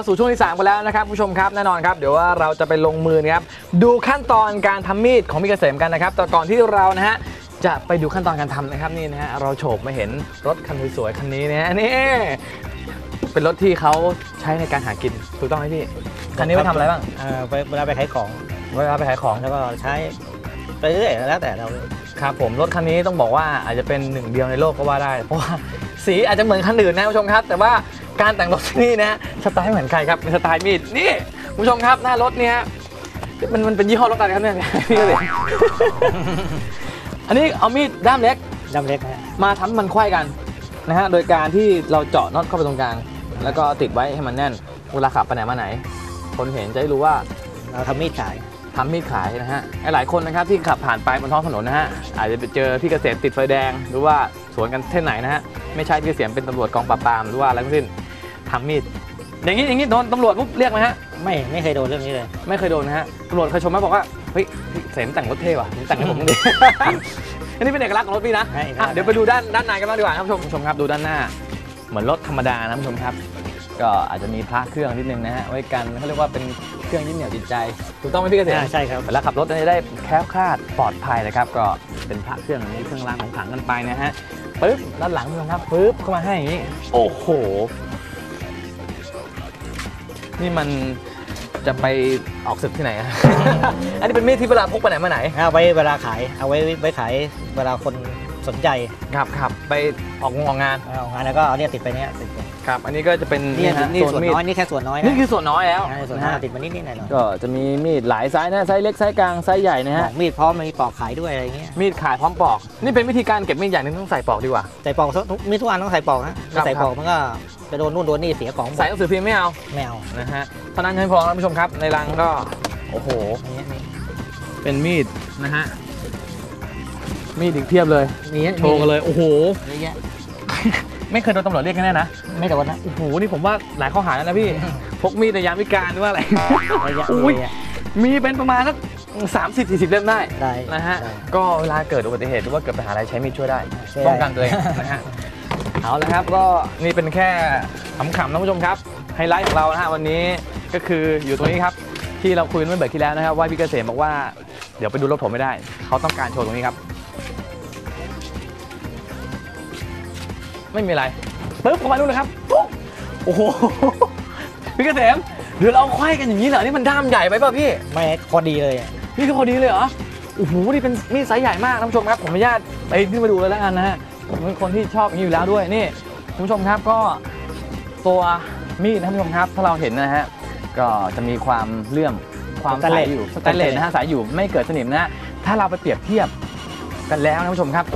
มาสู่ช่วงที่3กันแล้วนะครับผู้ชมครับแน่นอนครับเดี๋ยวว่าเราจะไปลงมือนะครับดูขั้นตอนการทำมีดของพี่เกษมกันนะครับแต่ก่อนที่เรานะฮะจะไปดูขั้นตอนการทำนะครับนี่นะฮะเราโฉบมาเห็นรถคันสวยๆคันนี้นะฮะนี่เป็นรถที่เขาใช้ในการหากินถูกต้องไหมพี่คันนี้ไปทำอะไรบ้างเอ่อไปเวลาไปขายของเวลาไปขายของแล้วก็ใช้ไปเรื่อยแล้วแต่เราครับผมรถคันนี้ต้องบอกว่าอาจจะเป็นหนึ่งเดียวในโลกก็ว่าได้ เพราะว่าสีอาจจะเหมือนคันอื่นนะผู้ชมครับ แต่ว่า การแต่งรถที่นี่นะสไตล์ไม่เหมือนใครครับเป็นสไตล์มีดนี่ผู้ชมครับหน้ารถเนี่ยมันมันเป็นยี่ห้อรถอะไรครับเนี่ยพี่ก็เลยอันนี้เอามีดด้ามเล็กดำเล็กนะฮะมาทำมันไขว้กันนะฮะโดยการที่เราเจาะน็อตเข้าไปตรงกลาง แล้วก็ติดไว้ให้มันแน่นเวลาขับไปไหนมาไหน คนเห็นจะได้รู้ว่าเราทำมีดขายทำมีดขายนะฮะหลายๆคนนะครับที่ขับผ่านไปบนท้องถนนนะฮะอาจจะไปเจอพี่เกษมติดไฟแดง หรือว่าสวนกันเส้นไหนนะฮะไม่ใช่พี่เกษมเป็นตำรวจกองปราบปรามหรือว่าอะไรทั้งสิ้น ทำมีด อย่างนี้อย่างนี้โดนตำรวจปุ๊บเรียกไหมฮะ ไม่ไม่เคยโดนเรื่องนี้เลย ไม่เคยโดนนะฮะตำรวจเคยชมไหมบอกว่า เฮ้ยพี่เสมแต่งรถเท่ว่ะผมแต่งให้ผมบ้างดิ อันนี้เป็นเอกลักษณ์ของรถพี่นะใช่อะเดี๋ยวไปดูด้านด้านในกันบ้างดีกว่าครับผู้ชมผู้ชมครับดูด้านหน้า เหมือนรถธรรมดานะผู้ชมครับ ก็อาจจะมีพระเครื่องนิดนึงนะฮะไว้กันเขาเรียกว่าเป็นเครื่องยึดเหนี่ยวจิตใจถูกต้องไหมพี่เกษม อ่าใช่ครับเวลาขับรถจะได้แคล้วคลาดปลอดภัยนะครับ ก็เป็นพระเครื่องนี้เครื่องรางของขลังกันไปนะฮะปึ๊บด้านหลังคุณผู้ชมครับปึ๊บเข้ามาให้อย่างนี้ โอ้โห นี่มันจะไปออกศึกที่ไหนอะ อันนี้เป็นมีดที่เวลาพกไปไหนมาไหน เอาไว้เวลาขาย เอาไว้ไว้ขายเวลาคนสนใจครับครับไปออกงออกงาน เอางานแล้วก็เอาเนี่ยติดไปเนี่ยติดไปครับ อันนี้ก็จะเป็นนี่ฮะนี่โซส่วนมีดน้อยนี่แค่ส่วนน้อยนะนี่คือส่วนน้อยแล้วใช่ส่วนนะน้อยฮะติดมานิดนิดหน่อยหน่อยก็จะมีมีดหลายไซส์นะไซส์เล็กไซส์กลางไซส์ใหญ่นะหมฮะอกมีดพร้อมมีปอกขายด้วยอะไรเงี้ยมีดขายพร้อมปอก นี่เป็นวิธีการเก็บมีดอย่างหนึงต้องใส่ปอกดีกว่า ใส่ปอกทุกมีดทุกอันต้องใส่ปอกนะครัไม่บใส่ปอกมันก็ ไปโดนนู่นโดนนี่เสียของหมใส่ดหนังสือพิมพ์ไม่เอาแมวนะฮะเท่านั้นยังไม่พอท่านผู้ชมครับ ในรังก็ โอ้โหอย่างเงี้ยมีเป็นมีดนะฮะ มีดอีกเพียบเลย มีเยอะโชว์กันเลย โอ้โห เยอะแยะไม่เคยโดนตำรวจเรียกแน่ๆนะ ไม่โดนนะ โอ้โห นี่ผมว่าหลายข้อหาแล้วนะพี่ พกมีดในยามวิการหรือว่าอะไรเยอะแยะอุ้ยเะแะมีเป็นประมาณสักสามสิบสี่สิบเล่มได้ได้นะฮะได้ก็เวลาเกิดอุบัติเหตุหรือว่าเกิดปัญหาอะไรใช้มีดช่วยได้ช่วยได้ป้องกันตัวเองนะฮะ เอาละครับก็นี่เป็นแค่ขำๆนะผู้ชมครับไฮไลท์ของเรานะฮะวันนี้ก็คืออยู่ตรงนี้ครับ ที่เราคุยกันเมื่อเบรกที่แล้วนะครับ ว่าพี่เกษมบอกว่าเดี๋ยวไปดูรถผมไม่ได้ เขาต้องการโชว์ตรงนี้ครับ ไม่มีอะไรปึ๊บเข้ามาดูเลยครับปุ๊บโอ้โหพี่เกษมเดี๋ยวเราเอาไขว้กันอย่างนี้เหรอนี่มันด้ามใหญ่ไปป่ะพี่ ไม่พอดีเลยอะนี่คือพอดีเลยเหรอโอ้โหนี่เป็นมีดไซส์ใหญ่มากท่านผู้ชมครับผมอนุญาตไปขึ้นมาดูเลยแล้วกันนะฮะ ผมเป็นคนที่ชอบอย่างนี้อยู่แล้วด้วยนี่คุณผู้ชมครับก็ตัวมีดนะท่านผู้ชมครับ ถ้าเราเห็นนะฮะก็จะมีความเลื่อมความใสอยู่สแตนเลสนะฮะใสอยู่ไม่เกิดสนิมนะฮะถ้าเราไปเปรียบเทียบกันแล้วนะท่านผู้ชมครับ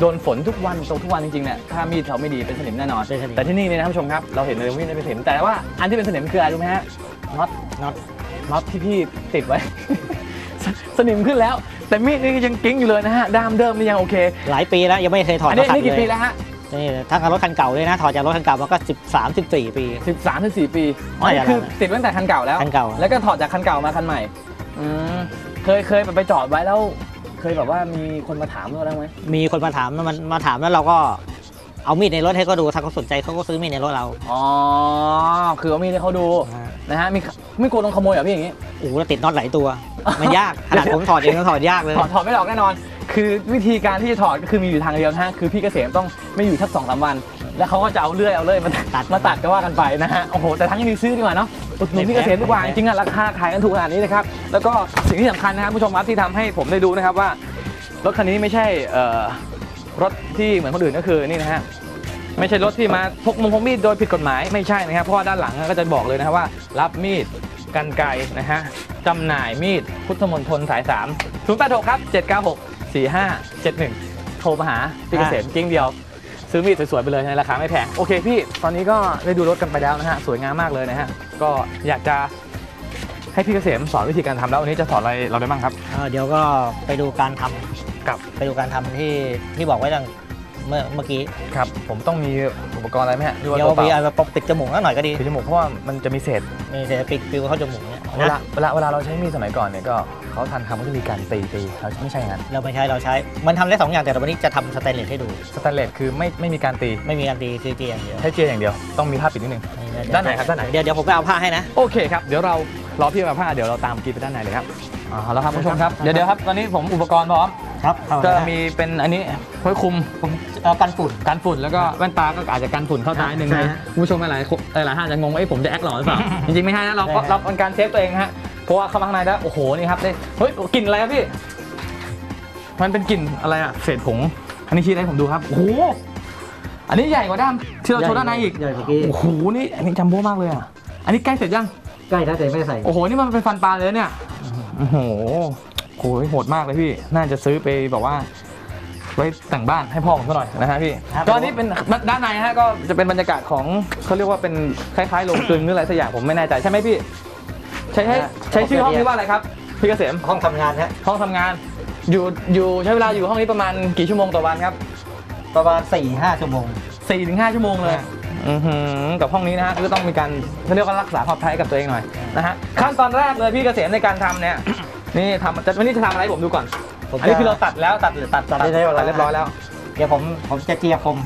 โดนฝนทุกวันตกทุกวันจริงๆเนี่ยถ้ามีดเราไม่ดีเป็นสนิมแน่นอน เป็นสนิม แต่ที่นี่เนี่ยนะท่านผู้ชมครับเราเห็นเลยว่ามีดไม่เป็นสนิมแต่ว่าอันที่เป็นสนิมคืออะไรรู้ไหมฮะน็อตน็อตน็อตที่พี่ติดไว้สสนิมขึ้นแล้ว แต่มีดนี่ยังกิ้งอยู่เลยนะฮะด้ามเดิมนี่ยังโอเค หลายปีแล้วยังไม่เคยถอดอันนี้มาขัดนี่กี่เลปียแล้วฮะนี่ทั้งกับรถคันเก่าเลยนะ ถอดจากรถคันเก่ามาก็ 13 14 ปี 13ถึง4ปีอ๋อไม่นี่อะไรคือนะ ติดไว้ตั้งแต่คันเก่าแล้ว คันเก่า แล้วก็ถอดจากคันเก่ามาคันใหม่อืมเคยเคยแบบไปจอดไว้แล้ว เคยแบบว่ามีคนมาถามเราได้ไหมมีคนมาถามมันมาถามแล้วเราก็ เอามีดในรถให้เขาดูถ้าเขาสนใจเขาก็ซื้อมีดในรถเราอ๋อ คือเอามีดให้เขาดูนะฮะมีไม่กลัวโดนขโมยเหรอพี่อย่างงี้โอ้โหแล้วติดน็อตหลายตัว มันยากขนาดผมถอดเองก็ถอดยากเลยถอดถอดไม่ออกแน่นอน คือวิธีการที่จะถอดก็คือมีอยู่ทางเดียวนะฮะคือพี่เกษมต้องไม่อยู่สักสองสามวัน แล้วเขาก็จะเอาเลื่อยเอาเลื่อยมาตัดมาตัดก็ว่ากันไปนะฮะโอ้โหแต่ทั้งยังมีซื้อดีกว่าเนาะอุดหนุนพี่เกษมดีกว่าจริงๆอะราคาขายกันถูกขนาดนี้นะครับแล้วก็สิ่งที่สำคัญนะครับผู้ชมครับที่ทำให้ผมได้ดูนะครับว่ารถคันนี้ไม่ใช่เอ่อรถที่เหมือนคนอื่นก็คือนี่นะฮะ ไม่ใช่รถที่มาพกมงพกมีดโดยผิดกฎหมายไม่ใช่นะครับเพราะว่าด้านหลังก็จะบอกเลยนะครับว่า รับมีดกันไกรนะฮะจำหน่ายมีดพุทธมณฑลสาย3 0 8 6ครับ796 4571 โทรมาหาพี่เกษมกิ้งเดียว ซื้อมีดสวยๆไปเลยในราคาไม่แพง โอเคพี่ ตอนนี้ก็ได้ดูรถกันไปแล้วนะฮะ สวยงามมากเลยนะฮะ ก็อยากจะให้พี่เกษมสอนวิธีการทำแล้ววันนี้จะสอนอะไรเราได้บ้างครับ เอ่อเดี๋ยวก็ไปดูการทำครับ ไปดูการทำที่ที่บอกไว้ตั้ง เมื่อเมื่อกี้ครับผมต้องมีอุปกรณ์อะไรไหมฮะหรือว่าเดี๋ยวตัวเปมีล่าอะไรปกปิดจมูกนิดหน่อยก็ดีปิดจมูกเพราะว่ามันจะมีเศษมีเศษปิดปิวเข้าจมูกเนี่ยเวลานะเวลาเวลาเราใช้มีดสมัยก่อนเนี่ยก็เขาทันทำก็จะมีการตีตีเราไม่ใช่อย่างนั้นเราไม่ใช้เราใช้มันทำได้สองอย่างแต่วันนี้จะทำสแตนเลสให้ดูสแตนเลสคือไม่ไม่มีการตีไม่มีการตีคือเจียอย่างเดียวใช้เจียอย่างเดียวต้องมีผ้าปิดนิดนึงนี่ด้านไหนครับด้านไหนเดี๋ยวเดี๋ยวผมไปเอาผ้าให้นะโอเคครับเดี๋ยวเรารอพี่มาผ้าเดี๋ยวเราตามกีไปด้านในเลยครับเอาละครับคุณผู้ชมครับเดี๋ยวเดี๋ยวครับตอนนี้ผมอุปกรณ์พร้อม ครับก็มีเป็นอันนี้ไว้คุมผมเอากันฝุ่น กันฝุ่นแล้วก็แว่นตาก็อาจจะกันฝุ่นเข้าตาหนึ่งใช่นะฮะคุณผู้ชมหลายๆหลายๆท่านอาจจะงงว่าเอ้ยผมจะแอคหล่อหรือเปล่า จริงๆไม่ใช่นะเราก็ใช่ฮะ เราเป็นการเซฟตัวเองนะฮะเพราะว่าเข้ามาข้างในแล้วโอ้โหนี่ครับได้เฮ้ยกลิ่นอะไรครับพี่ มันเป็นกลิ่นอะไรอะเศษผงอันนี้ชี้ให้ผมดูครับโอ้โหอันนี้ใหญ่กว่าด้านที่เราโชว์ด้านในอีกใหญ่เมื่อกี้ โอ้โหนี่อันนี้จัมโบ้มากเลยอะอันนี้ใกล้เสร็จยัง ใกล้แล้วแต่ไม่ได้ใส่ โอ้โห นี่มันเป็นฟันปลาเลยเนี่ย โอ้โหโหโหดมากเลยพี่ น่าจะซื้อไปแบบว่า ไว้แต่งบ้านให้พ่อผมซะหน่อยนะฮะพี่ก็อันนี้เป็นด้านในฮะก็จะเป็นบรรยากาศของเขาเรียกว่าเป็นคล้ายๆโรงกลึงหรืออะไรสักอย่างผมไม่แน่ใจใช่ไหมพี่ ใช้ใช้ใช้ชื่อห้องนี้ว่าอะไรครับพี่เกษมห้องทำงานฮะห้องทำงานอยู่อยู่ใช้เวลาอยู่ห้องนี้ประมาณกี่ชั่วโมงต่อวันครับ ประมาณ4ี่ห้าชั่วโมง4ี่ถึงห้าชั่วโมงเลยฮะอือหือกับห้องนี้นะฮะก็ต้องมีการเขาเรียกว่ารักษาความปลอดภัยกับตัวเองหน่อยนะฮะขั้นตอนแรกเลยพี่เกษมในการทำเนี่ย นี่ทำจะวันนี้จะทำอะไรให้ผมดูก่อน ผมอันนี้คือเราตัดแล้วตัดตัดตัดได้เรียบร้อยตัดเรียบร้อยแล้ว เดี๋ยวผมผมจะเจียคม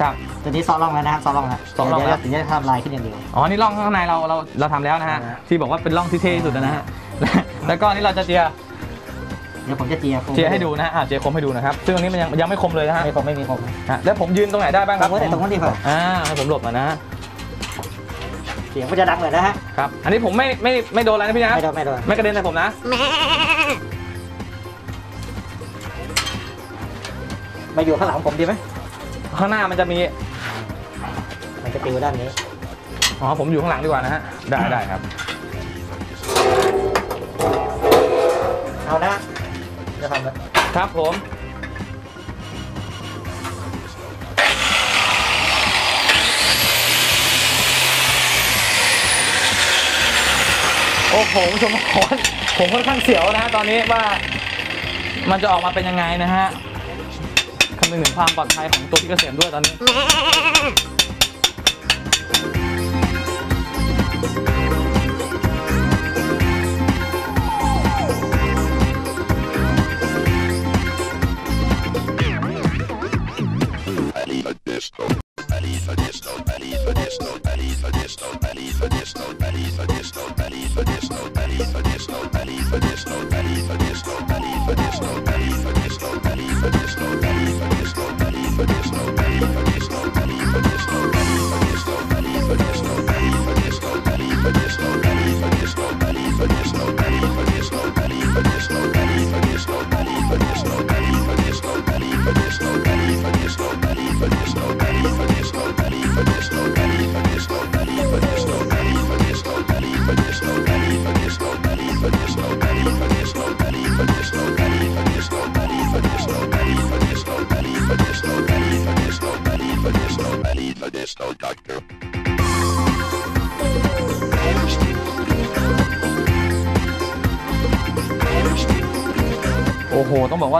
ครับตัวนี้ซอร่องแล้วนะครับซอร่องแล้วซอร่องแล้ว เดี๋ยวถึงจะทำลายขึ้นอย่างเดียว อ๋อ นี่ร่องข้างในเราเราเราทำแล้วนะฮะอ่าที่บอกว่าเป็นร่องที่เท่ที่สุดนะฮะ แล้วก็อันนี่เราจะเจียเดี๋ยวผมจะเจียคมเจียให้ดูนะฮะอ่าเจียคมให้ดูนะครับ ซึ่งอันนี้มันยังยังไม่คมเลยนะฮะไม่คมไม่มีคมฮะแล้วผมยืนตรงไหนได้บ้างคครัรับบตรงนั้นดีกว่าอ่าให้ผมหลบหน่อยนะฮะเสียงมันจะดังเลยนะฮะ ครับ อันนี้ผมไม่ไม่ไม่โดนอะไรนะพี่นะไม่โดนไม่โดนไม่กระเด็นใส่ผมนะมาอยู่ข้างหลังผมดีไหมข้างหน้ามันจะมี มันจะปิวด้านนี้ อ๋อ ผมอยู่ข้างหลังดีกว่านะฮะ ได้ได้ครับ เอานะจะทำเลยครับผม โอ้โหคุณผู้ชมผมผมค่อนข้างเสียวนะฮะตอนนี้ว่ามันจะออกมาเป็นยังไงนะฮะคำนึงถึงความปลอดภัยของตัวพี่เกษมด้วยตอนนี้ โอ้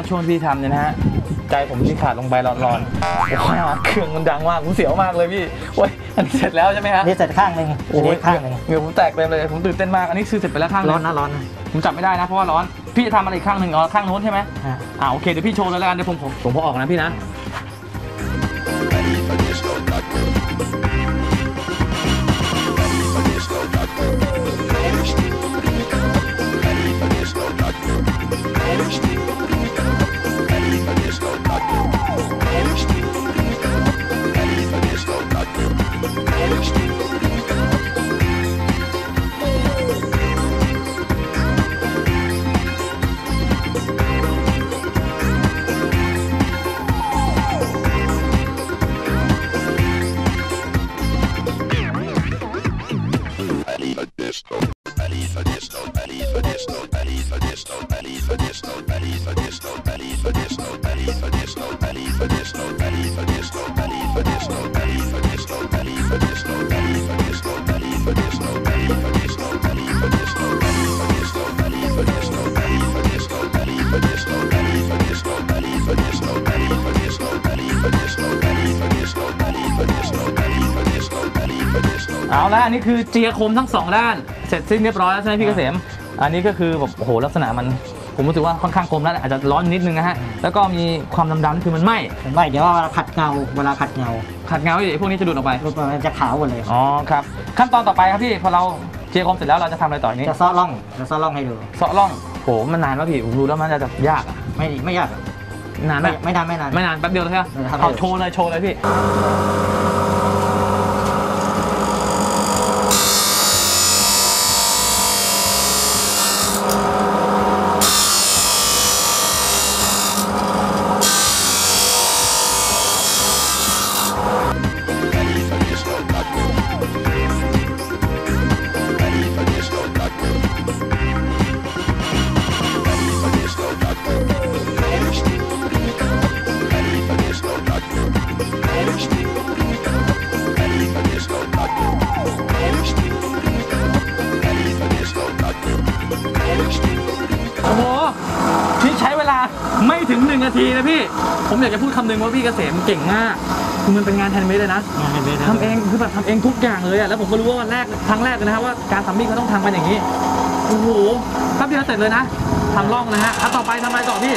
ช่วงที่ทำเนี่ยนะฮะใจผมนี่ขาดลงไปร้อนๆโอ้โหเครื่องมันดังมากผมเสียวมากเลยพี่โอ้ยอันนี้เสร็จแล้วใช่ไหมฮะนี่เสร็จข้างหนึ่งโอ้อันยนี้ข้างหนึ่งเหงื่อผมแตกเต็มเลยผมตื่นเต้นมากอันนี้คือเสร็จไปแล้วข้างหร้นึอนงนะร้อนนะผมจับไม่ได้นะเพราะว่าร้อนพี่จะทำอะไรอีกข้างหนึ่งอ๋อข้างนู้นใช่ไหมฮะอ่าโอเคเดี๋ยวพี่โชว์เลยแล้วกันเดี๋ยวผมผมผมพอออกนะพี่นะ เอาละอันนี้คือเจียคมทั้งสองด้าน เสร็จสิ้นเรียบร้อยแล้วใช่ไหมพี่เกษม อันนี้ก็คือแบบโอ้โหลักษณะมัน ผมรู้สึกว่าค่อนข้างคมแล้วอาจจะร้อนนิดนึงนะฮะแล้วก็มีความดำๆคือมันไหม้ผมว่าเดี๋ยวเวลาขัดเงาเวลาขัดเงาขัดเงาไอ้พวกนี้จะดูดออกไปรูปมันจะขาวหมดเลยอ๋อครับขั้นตอนต่อไปครับพี่พอเราเจียคมเสร็จแล้วเราจะทำอะไรต่ออย่างนี้จะซ้อร่องจะซ้อร่องให้ดูเสาะร่องโหมันนานมากพี่ผมดูแล้วมันจะยากอะไม่ไม่ยากนานไหมไม่ไม่นานไม่นานไม่นานแป๊บเดียวเลยใช่ไหมเออครับเอาโชว์เลยโชว์เลยพี่ ใช้เวลาไม่ถึงหนึ่งนาทีนะพี่ ผมอยากจะพูดคำหนึ่งว่าพี่เกษมเก่งมากคือมันเป็นงานแฮนด์เมดเลยนะงานเป็นทำเองคือแบบทำเองทุกอย่างเลยอะแล้วผมก็รู้ว่าวันแรกครั้งแรกเลยนะครับว่าการทำมีดเขาต้องทำกันอย่างนี้โอ้โหแป๊บเดียวเสร็จเลยนะทำร่องนะฮะอะต่อไปทำอะไรต่อพี่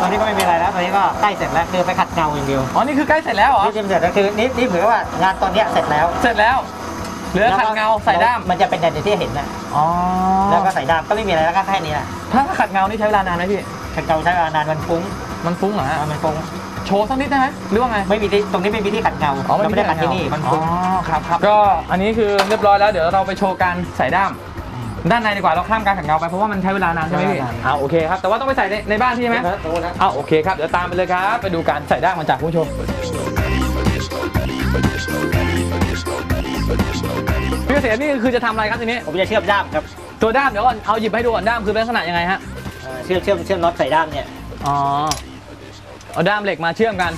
ตอนนี้ก็ไม่มีอะไรแล้ว ตอนนี้ก็ใกล้เสร็จแล้วคือไปขัดเงาอย่างเดียว อ๋อ นี่คือใกล้เสร็จแล้วเหรอ นี่เสร็จแล้วคือนี่นี่เหมือนกับว่างานตอนเนี้ยเสร็จแล้ว เสร็จแล้ว เหลือขัดเงาใส่ด้าม มันจะเป็นอย่างที่เห็นนะอ๋อ แล้วก็ใส่ด้ามก็ไม่มีอะไรแล้วก็แค่นี้แหละถ้าขัดเงานี่ใช้เวลานานไหมพี่ ขัดเงาใช้เวลานานมันฟุ้งมันฟุ้งเหรอฮะมันฟุ้งโชว์สักนิดได้ไหมหรือว่าไง ไม่มีที่ตรงนี้ไม่มีที่ขัดเงาเราไม่ได้ขัดที่นี่มันอ๋อฟุ้งครับครับก็อันนี้คือเรียบร้อยแล้วเดี๋ยวเราไปโชว์การใส่ด้าม ด้านในดีกว่าเราข้ามการขัดเงาไปเพราะว่ามันใช้เวลานานใช่ไหมพี่เอาโอเคครับแต่ว่าต้องไปใส่ในในบ้านพี่ใช่ไหมโตแล้วเอาโอเคครับเดี๋ยวตามไปเลยครับ ไปดูการใส่ด้ามมาจากคุณผู้ชมพี่เกษมนี่คือจะทำอะไรครับทีนี้ผมจะเชื่อมด้ามครับตัวด้ามเดี๋ยวก่อนเอาหยิบให้ดูก่อนด้ามคือเป็นลักษณะยังไงฮะ เอ่อเชื่อมเชื่อมเชื่อมน็อตใส่ด้ามเนี่ยอ๋อ เอาด้ามเหล็กมาเชื่อมกัน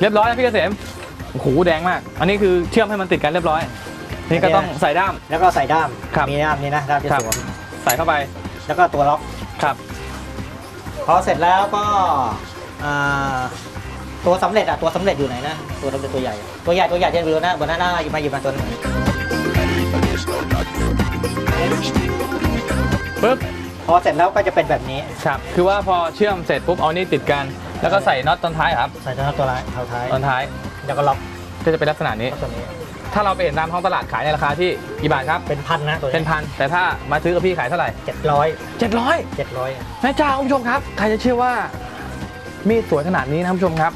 เรียบร้อยแล้วพี่เกษมโอ้โหแดงมาก อันนี้คือเชื่อมให้มันติดกันเรียบร้อย นี่ก็ต้องใส่ด้าม แล้วก็ใส่ด้าม ครับมีด้ามนี้นะด้ามจะครับ สวมใส่เข้าไปแล้วก็ตัวล็อก ครับ พอเสร็จแล้วก็อ่าตัวสำเร็จอะตัวสำเร็จอยู่ไหนนะ ตัวสำเร็จตัวใหญ่ตัวใหญ่ตัวใหญ่จะอยู่นะบนหน้าหน้าหยิบมาหยิบมาตัวหนึงปึ๊บพอเสร็จแล้วก็จะเป็นแบบนี้ครับ คือว่าพอเชื่อมเสร็จปุ๊บเอานี่ติดกัน แล้วก็ใส่น็อตตอนท้ายครับ ใส่ตัวน็อตตัวร้ายเท้าท้ายตอนท้าย แล้วก็ล็อกก็จะเป็นลักษณะนี้ตัวนี้ ถ้าเราไปเห็นตามท้องตลาดขายในราคาที่กี่บาทครับ เป็นพันนะตัวเป็นนี้พันแต่ถ้ามาซื้อกับพี่ขายเท่าไหร่เจ็ดร้อยเจ็ดร้อยเจ็ดร้อยแม่เจ้าคุณผู้ชมครับ ใครจะเชื่อว่ามีดสวยขนาดนี้นะคุณผู้ชมครับ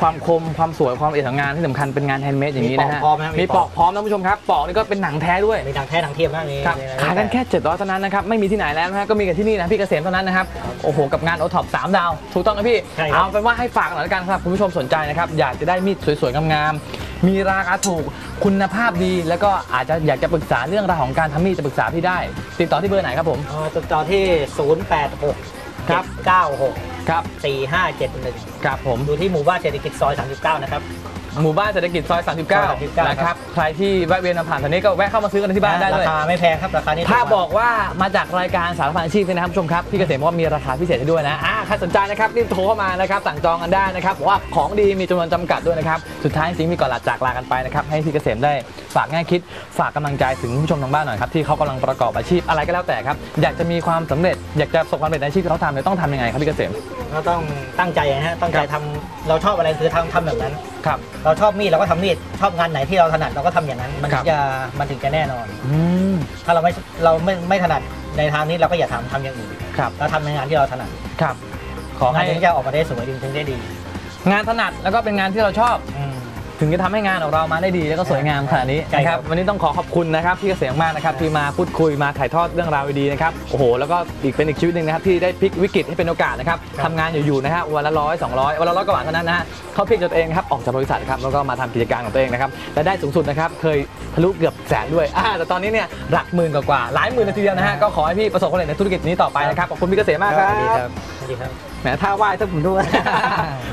ความคมความสวยความละเอียดของงานที่สำคัญเป็นงานแฮนด์เมดอย่างนี้นะฮะมีปอกพร้อมนะมีปอกพร้อมนะคุณผู้ชมครับ ปอกนี่ก็เป็นหนังแท้ด้วยมีทางแท้ทางเทียมนะมีครับมีอะไรขายกันแค่700เท่านั้นนะครับไม่มีที่ไหนแล้วนะฮะก็มีกันที่นี่นะพี่เกษมเท่านั้นนะครับโอ้โหกับงานโอท็อป3ดาว ถูกต้องนะพี่ใช่ครับเอาเป็นว่าให้ฝากหน่อยละกันครับคุณผู้ชมสนใจนะครับอยากจะได้มีดสวยๆงามๆ มีราคาถูกคุณภาพดีแล้วก็อาจจะอยากจะปรึกษาเรื่องราวของการทำมีดจะปรึกษาพี่ได้ ติดต่อที่เบอร์ไหนครับผม เอ่อติดต่อที่ 0 8 6 ครับ 9 6 ครับ 4 5 7 1 ครับผมดูที่หมู่บ้านเศรษฐกิจซอย 39 นะครับ หมู่บ้านเศรษฐกิจซอยซอย 39 39นะครับ ใครที่แวะเวียนมาผ่านแถวนี้ก็แวะเข้ามาซื้อกันที่บ้านได้ราเลยคาไม่แพงครับ ราคานี้ถ้าถูมบอกว่ามาจากรายการสารพันอาชีพเนี่ยนะครับผู้ชมครับ พี่เกษมบอกว่ามีราคาพิเศษให้ด้วยนะอ่าใครสนใจนะครับรีบโทรเข้ามานะครับ สั่งจองกันได้นะครับบอกว่าของดีมีจำนวนจำกัดด้วยนะครับ สุดท้ายจริงๆมีก่อนลาจากลากันไปนะครับ ให้พี่เกษมได้ฝากแง่คิด ฝากกำลังใจถึงผู้ชมทางบ้านหน่อยครับที่เขากำลังประกอบอาชีพอะไรก็แล้วแต่ครับ อยากจะมีความสำเร็จ อยากจะประสบความสำเร็จในอาชีพที่เขาทำเนี่ยต้องทำยังไงครับพี่เกษม เราต้องตั้งใจนะฮะตั้งใจทำเราชอบอะไรคือทำทำแบบนั้น ครับ เราชอบมีดเราก็ทำมีดชอบงานไหนที่เราถนัดเราก็ทำอย่างนั้น มันครัถึบงจะมันถึงจะแน่นอน อืม ถ้าเราไม่เราไม่ไม่ถนัดในทางนี้เราก็อย่าทำทำอย่างอื่นครับ เราทำในงานที่เราถนัดครับ ขอให้งานถึงจะออกมาได้สวยถึงได้ดี งานถนัดแล้วก็เป็นงานที่เราชอบ อืม ถึงจะทำให้งานของเรามาได้ดีแล้วก็สวยงามขนาดนี้ใช่นะคครัรับบวันนี้ต้องขอขอบคุณนะครับพี่เกษมมากนะครับที่มาพูดคุยมาถ่ายทอดเรื่องราวดีๆนะครับโอ้โหแล้วก็อีกเป็นอีกชีวิตหนึ่งนะครับที่ได้พลิกวิกฤตให้เป็นโอกาสนะครับทำงานอยู่ๆนะฮะวันละร้อยสองร้อยวันละร้อยกว่าบาทเท่านั้นนะฮะเขาพลิกตัวเองนะครับออกจากบริษัทครับแล้วก็มาทำกิจการของตัวเองนะครับและได้สูงสุดนะครับเคยทะลุเกือบแสนด้วยอ่าแต่ตอนนี้เนี่ยหลักหมื่นกว่าๆหลายหมื่นเลยทีเดียวนะฮะก็ขอให้พี่ประสบความสำเร็จในธุรกิจนี้ต่อไปนะครับขอบคุณพี่เกษมมากครับสวัสดีครับสวัสดีครับแหมท่าไหว้ถ้าผมด้วย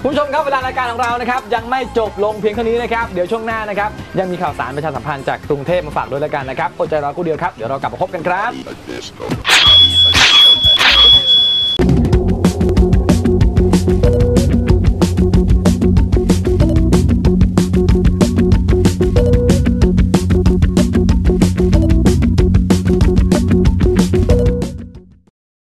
คุณผู้ชมครับเวลารายการของเรานะครับยังไม่จบลงเพียงเท่านี้นะครับเดี๋ยวช่วงหน้านะครับยังมีข่าวสารประชาสัมพันธ์จากกรุงเทพมาฝากด้วยแล้วกันนะครับอดใจรอคู่เดียวครับเดี๋ยวเรากลับมาพบกันครับ